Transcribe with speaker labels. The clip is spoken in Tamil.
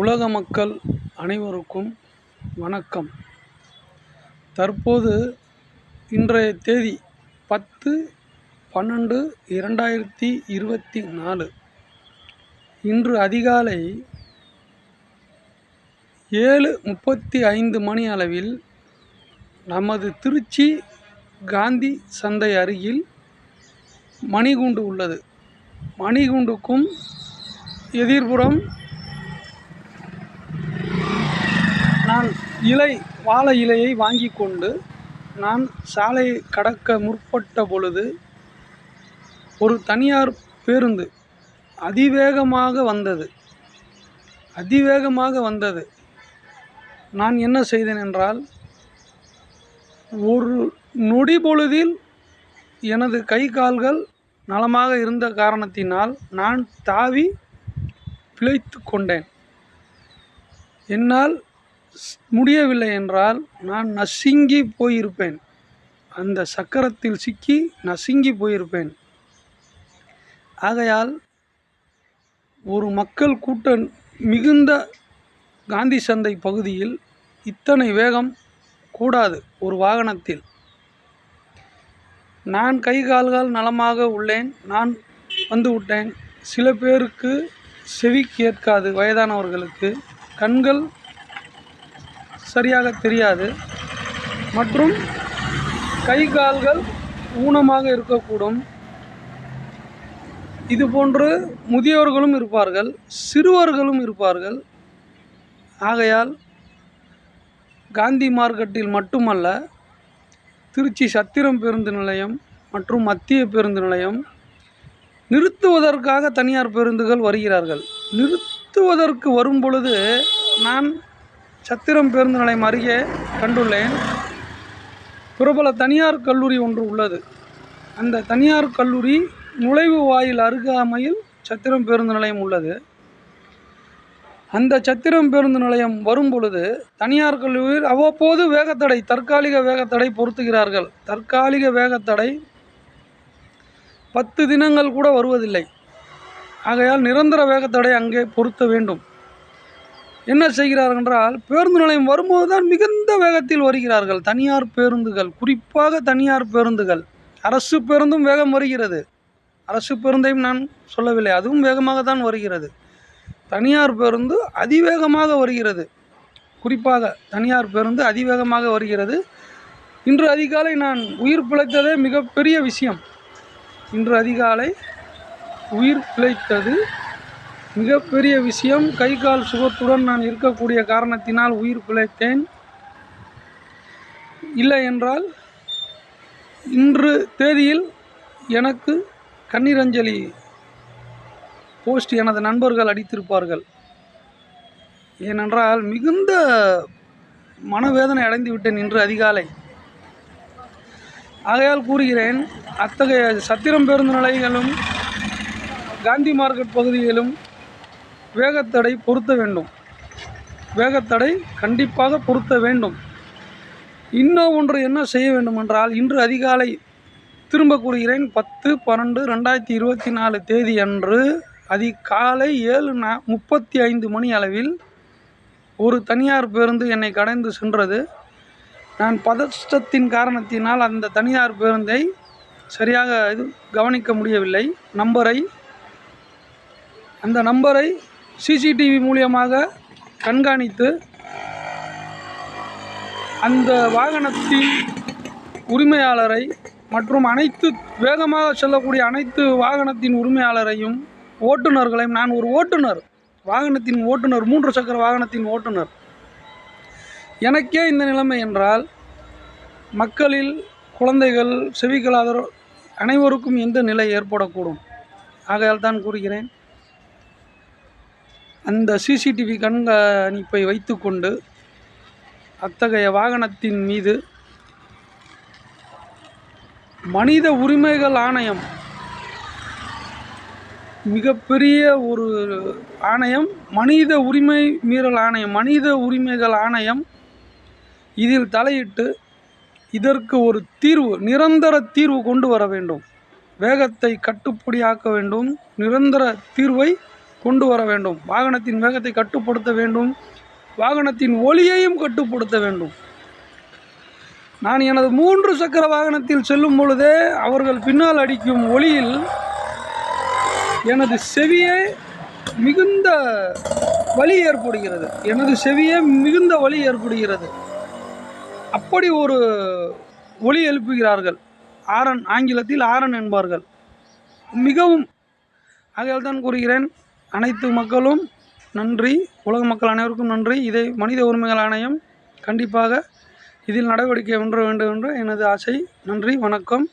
Speaker 1: உலக மக்கள் அனைவருக்கும் வணக்கம். தற்போது இன்றைய தேதி பத்து பன்னெண்டு இரண்டாயிரத்தி இருபத்தி நாலு. இன்று அதிகாலை ஏழு முப்பத்தி ஐந்து மணி அளவில் நமது திருச்சி காந்தி சந்தை அருகில் மணிகூண்டு உள்ளது. மணிகுண்டுக்கும் எதிர்புறம் நான் இலை வாழை இலையை வாங்கி கொண்டு நான் சாலையை கடக்க முற்பட்ட பொழுது ஒரு தனியார் பேருந்து அதிவேகமாக வந்தது. அதிவேகமாக வந்தது. நான் என்ன செய்தேன் என்றால் ஒரு நொடி பொழுதில் எனது கை கால்கள் நலமாக இருந்த காரணத்தினால் நான் தாவி பிழைத்து கொண்டேன். என்னால் முடியவில்லை என்றால் நான் நசுங்கி போயிருப்பேன். அந்த சக்கரத்தில் சிக்கி நசுங்கி போயிருப்பேன். ஆகையால் ஒரு மக்கள் கூட்டம் மிகுந்த காந்தி சந்தை பகுதியில் இத்தனை வேகம் கூடாது ஒரு வாகனத்தில். நான் கை கால்கள் நலமாக உள்ளேன். நான் வந்து விட்டேன். சில பேருக்கு செவி கேட்காது வயதானவர்களுக்கு. கண்கள் சரியாக தெரியாது. மற்றும் கை கால்கள் ஊனமாக இருக்கக்கூடும். இதுபோன்று முதியோர்களும் இருப்பார்கள் சிறுவர்களும் இருப்பார்கள். ஆகையால் காந்தி மார்க்கெட்டில் மட்டுமல்ல திருச்சி சத்திரம் பேருந்து நிலையம் மற்றும் மத்திய பேருந்து நிலையம் நிறுத்துவதற்காக தனியார் பேருந்துகள் வருகிறார்கள். நிறுத்துவதற்கு வரும் பொழுது நான் சத்திரம் பேருந்து நிலையம் அருகே கண்டுள்ளேன். பிரபல தனியார் கல்லூரி ஒன்று உள்ளது. அந்த தனியார் கல்லூரி நுழைவு வாயில் அருகாமையில் சத்திரம் பேருந்து நிலையம் உள்ளது. அந்த சத்திரம் பேருந்து நிலையம் வரும் பொழுது தனியார் கல்லூரியில் அவ்வப்போது வேகத்தடை தற்காலிக வேகத்தடை பொருத்துகிறார்கள். தற்காலிக வேகத்தடை பத்து தினங்கள் கூட வருவதில்லை. ஆகையால் நிரந்தர வேகத்தடை அங்கே பொருத்த வேண்டும். என்ன செய்கிறார்கள் என்றால் பேருந்து நிலையம் வரும்போது தான் மிகுந்த வேகத்தில் வருகிறார்கள். தனியார் பேருந்துகள் குறிப்பாக தனியார் பேருந்துகள். அரசு பேருந்தும் வேகம் வருகிறது. அரசு பேருந்தையும் நான் சொல்லவில்லை அதுவும் வேகமாக தான் வருகிறது. தனியார் பேருந்து அதிவேகமாக வருகிறது. குறிப்பாக தனியார் பேருந்து அதிவேகமாக வருகிறது. இன்று அதிகாலை நான் உயிர் பிழைத்ததே மிகப்பெரிய விஷயம். இன்று அதிகாலை உயிர் பிழைத்தது மிகப்பெரிய விஷயம் கை கால் சுகத்துடன் நான் இருக்கக்கூடிய காரணத்தினால் உயிர் பிழைத்தேன். இல்லை என்றால் இன்று தேதியில் எனக்கு கண்ணீரஞ்சலி போஸ்ட் எனது நண்பர்கள் அடித்திருப்பார்கள். ஏனென்றால் மிகுந்த மனவேதனை அடைந்து விட்டேன் இன்று அதிகாலை. ஆகையால் கூறுகிறேன் அத்தகைய சத்திரம் பேருந்து நிலையங்களும் காந்தி மார்க்கெட் பகுதியிலும் வேகத்தடை பொருத்த வேண்டும். வேகத்தடை கண்டிப்பாக பொருத்த வேண்டும். இன்னும் ஒன்று என்ன செய்ய வேண்டும் என்றால் இன்று அதிகாலை திரும்ப கூறுகிறேன். பத்து பன்னெண்டு ரெண்டாயிரத்தி இருபத்தி நாலு தேதி அன்று அதிகாலை ஏழு நா முப்பத்தி ஐந்து மணி அளவில் ஒரு தனியார் பேருந்து என்னை கடந்து சென்றது. நான் பதஷ்டத்தின் காரணத்தினால் அந்த தனியார் பேருந்தை சரியாக இது கவனிக்க முடியவில்லை. நம்பரை அந்த நம்பரை சிசிடிவி மூலியமாக கண்காணித்து அந்த வாகனத்தின் உரிமையாளரை மற்றும் அனைத்து வேகமாக செல்லக்கூடிய அனைத்து வாகனத்தின் உரிமையாளரையும் ஓட்டுநர்களையும் நான் ஒரு ஓட்டுநர். வாகனத்தின் ஓட்டுநர் மூன்று சக்கர வாகனத்தின் ஓட்டுநர். எனக்கே இந்த நிலைமை என்றால் மக்களில் குழந்தைகள் செவிகளாதோர் அனைவருக்கும் எந்த நிலை ஏற்படக்கூடும். ஆகையால் தான் கூறுகிறேன். அந்த சிசிடிவி கண்காணிப்பை வைத்துக்கொண்டு அத்தகைய வாகனத்தின் மீது மனித உரிமைகள் ஆணையம் மிகப்பெரிய ஒரு ஆணையம் மனித உரிமை மீறல் ஆணையம் மனித உரிமைகள் ஆணையம். இதில் தலையிட்டு இதற்கு ஒரு தீர்வு நிரந்தர தீர்வு கொண்டு வர வேண்டும். வேகத்தை கட்டுப்படியாக்க வேண்டும். நிரந்தர தீர்வை கொண்டு வர வேண்டும் வாகனத்தின் வேகத்தை கட்டுப்படுத்த வேண்டும். வாகனத்தின் ஒளியையும் கட்டுப்படுத்த வேண்டும். நான் எனது மூன்று சக்கர வாகனத்தில் செல்லும் பொழுதே அவர்கள் பின்னால் அடிக்கும் ஒளியில் எனது செவியே மிகுந்த வலி ஏற்படுகிறது. எனது செவியே மிகுந்த வலி ஏற்படுகிறது. அப்படி ஒரு ஒலி எழுப்புகிறார்கள். ஆரன் ஆங்கிலத்தில் ஆரன் என்பார்கள். மிகவும் ஆகையால் தான் கூறுகிறேன் அனைத்து மக்களும் நன்றி. உலக மக்கள் அனைவருக்கும் நன்றி. இதை மனித உரிமைகள் ஆணையம் கண்டிப்பாக இதில் நடவடிக்கை ஒன்ற வேண்டும் என்று எனது ஆசை. நன்றி. வணக்கம்.